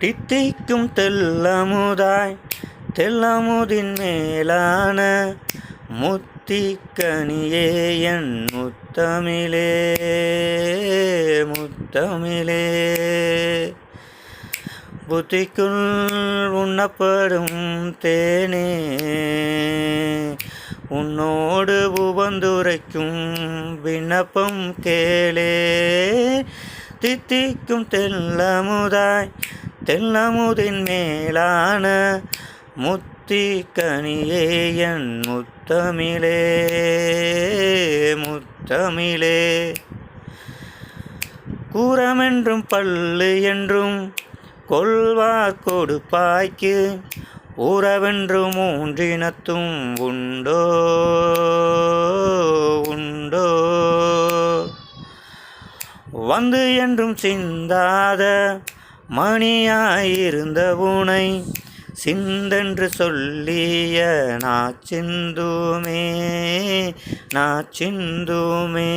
தித்திக்கும் தெல்லமுதாய் தெல்லமுதின் மேலான முத்திக்கனியே என் முத்தமிழே முத்தமிழே. புத்திக்குள் உண்ணப்படும் தேனே உன்னோடு உபந்துரைக்கும் விண்ணப்பம் கேளே. தித்திக்கும் தெல்லமுதாய் தென்னமுதின் மேலான முத்தி கனியே என் முத்தமிழே முத்தமிழே. கூறமென்றும் பல்லு என்றும் கொள்வார் கொடுப்பாய்க்கு உறவென்று மூன்றினத்தும் உண்டோ உண்டோ. வந்து என்றும் சிந்தாத மணியாயிருந்த உனை சிந்தென்று சொல்லிய நா சிந்துமே நா சிந்துமே